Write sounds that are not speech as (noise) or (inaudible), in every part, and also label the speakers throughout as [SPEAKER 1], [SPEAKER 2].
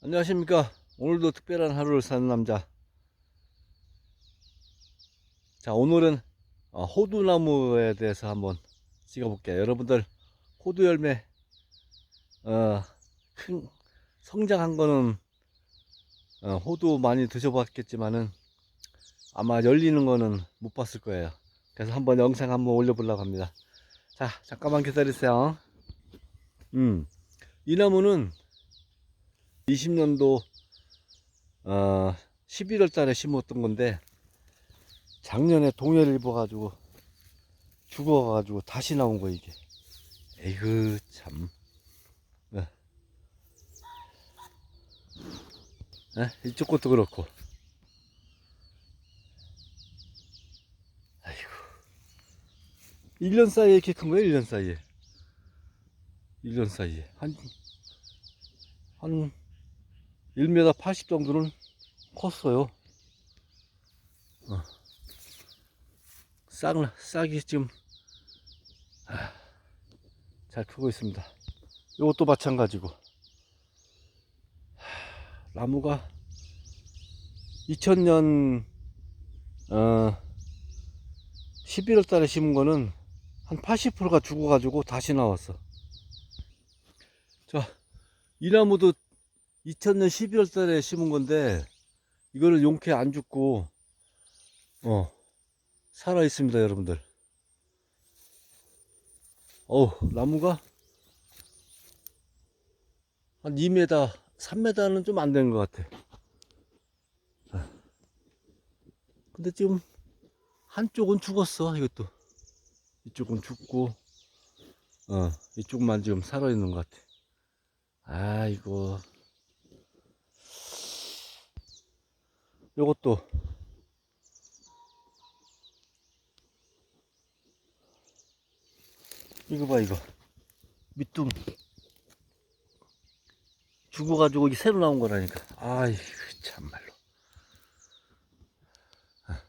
[SPEAKER 1] 안녕하십니까. 오늘도 특별한 하루를 사는 남자. 자, 오늘은 어, 호두나무에 대해서 한번 찍어볼게요. 여러분들, 호두 열매, 어, 큰, 성장한 거는, 어, 호두 많이 드셔봤겠지만은, 아마 열리는 거는 못 봤을 거예요. 그래서 한번 영상 한번 올려보려고 합니다. 자, 잠깐만 기다리세요. 음, 이 나무는 20년도 어, 11월 달에 심었던 건데 작년에 동해를 입어가지고 죽어가지고 다시 나온 거 이게. 에이그 참. 네. 네? 이쪽 것도 그렇고. 아이고. 1년 사이에 이렇게 큰 거예요 1년 사이에? 1년 사이에. 한한 1m 80 정도는 컸어요. 어. 싹, 싹이 지금 아, 잘 크고 있습니다. 이것도 마찬가지고 하, 나무가 2000년 어, 11월 달에 심은 거는 한 80%가 죽어가지고 다시 나왔어. 자, 이 나무도 2000년 12월 달에 심은 건데 이거는 용케 안 죽고 어 살아 있습니다 여러분들. 어우 나무가 한 2m 3m는 좀 안 되는 것 같아. 아. 근데 지금 한쪽은 죽었어 이것도. 이쪽은 죽고 어 이쪽만 지금 살아 있는 것 같아. 아이고 요것도. 이거 봐 이거. 밑둥. 죽어가지고 이게 새로 나온 거라니까. 아이 참말로. 아.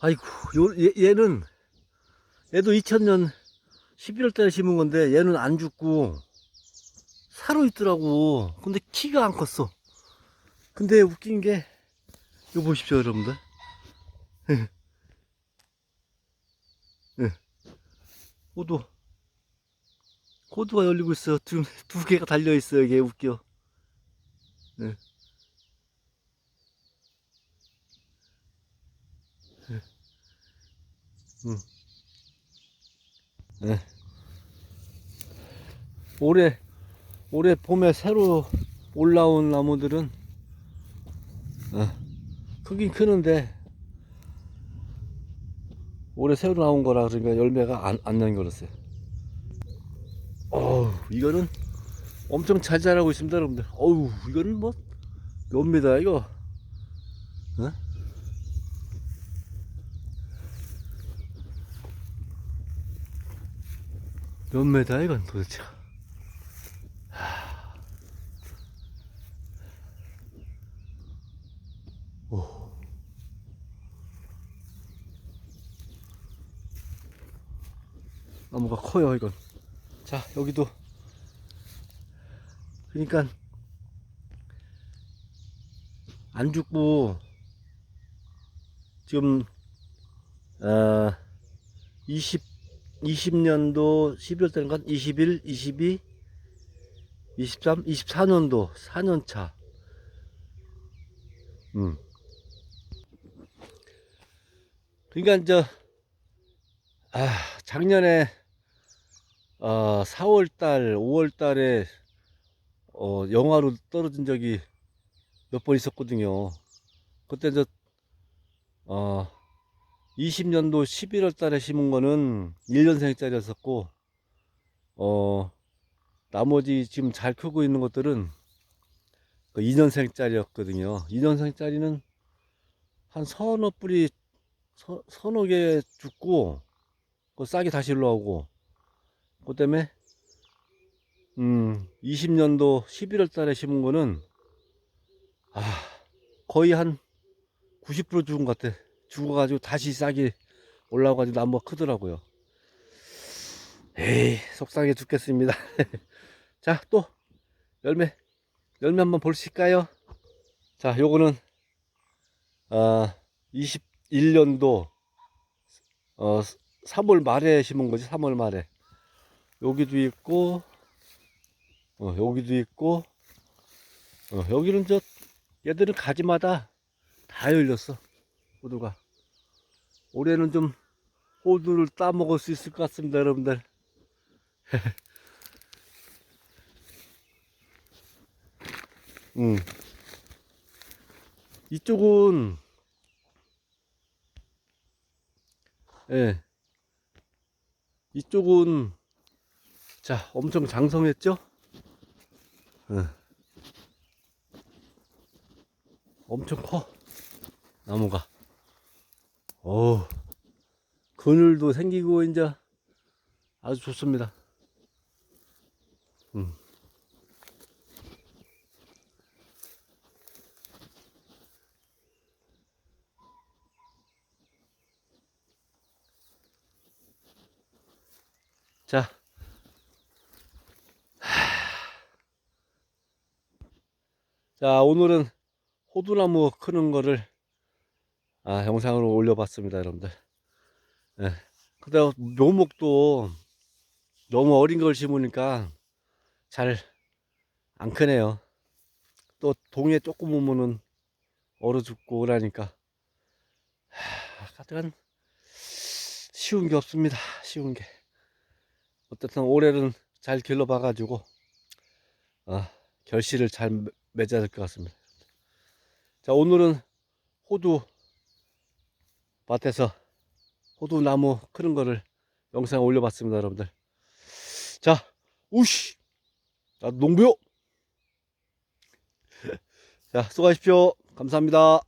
[SPEAKER 1] 아이고 요 얘, 얘는 얘도 2000년 11월 달에 심은 건데 얘는 안 죽고 살아 있더라고. 근데 키가 안 컸어. 근데 웃긴 게 이거 보십시오, 여러분들. 예. 호두. 호두가 열리고 있어. 지금 (laughs) 두 개가 달려 있어요. 이게 웃겨. 네. 음. 네. 올해 올해 봄에 새로 올라온 나무들은 어, 크긴 크는데 올해 새로 나온 거라 그러니까 열매가 안, 안 남겨졌어요. 어우 이거는 엄청 잘 자라고 있습니다 여러분들. 어우 이거는 뭐 뭡니다 이거. 어? 몇 메다 이건 도대체 오. 나무가 커요 이건 자 여기도 그러니까 안 죽고 지금 어, 20 20년도 12월 달인가 21, 22, 23, 24년도 4년 차. 음. 그러니까 이제 아, 작년에 어, 4월 달, 5월 달에 어, 영화로 떨어진 적이 몇 번 있었거든요. 그때 이제 어 20년도 11월 달에 심은 거는 1년생짜리였었고, 어, 나머지 지금 잘 크고 있는 것들은 그 2년생짜리였거든요. 2년생짜리는 한 서너 뿌리, 서, 서너 개 죽고, 그 싹이 다시 올라오고, 그 때문에, 음, 20년도 11월 달에 심은 거는, 아, 거의 한 90% 죽은 것 같아. 죽어가지고 다시 싹이 올라와가지고 나무가 크더라고요. 에이, 속상해 죽겠습니다. (laughs) 자, 또 열매, 열매 한번 보실까요? 자, 요거는, 아, 21년도, 어, 3월 말에 심은 거지, 3월 말에. 여기도 있고, 어, 여기도 있고, 어, 여기는 저, 얘들은 가지마다 다 열렸어, 호두가. 올해는 좀 호두를 따 먹을 수 있을 것 같습니다, 여러분들. (laughs) 음. 이쪽은, 예. 이쪽은, 자, 엄청 장성했죠? 예. 엄청 커. 나무가. 어우, 그늘도 생기고, 이제 아주 좋습니다. 음. 자. 자, 오늘은 호두나무 크는 거를 아, 영상으로 올려봤습니다, 여러분들. 예. 근데 묘목도 너무 어린 걸 심으니까 잘 안 크네요. 또 동에 조금 오면은 얼어 죽고 그러니까 하, 가득한 쉬운 게 없습니다. 쉬운 게. 어쨌든 올해는 잘 길러봐가지고 어, 결실을 잘 맺- 맺어야 될 것 같습니다. 자 오늘은 호두 밭에서 호두 나무 크는 거를 영상 올려봤습니다, 여러분들. 자, 우씨, 자 농부요. (laughs) 자 수고하십시오. 감사합니다.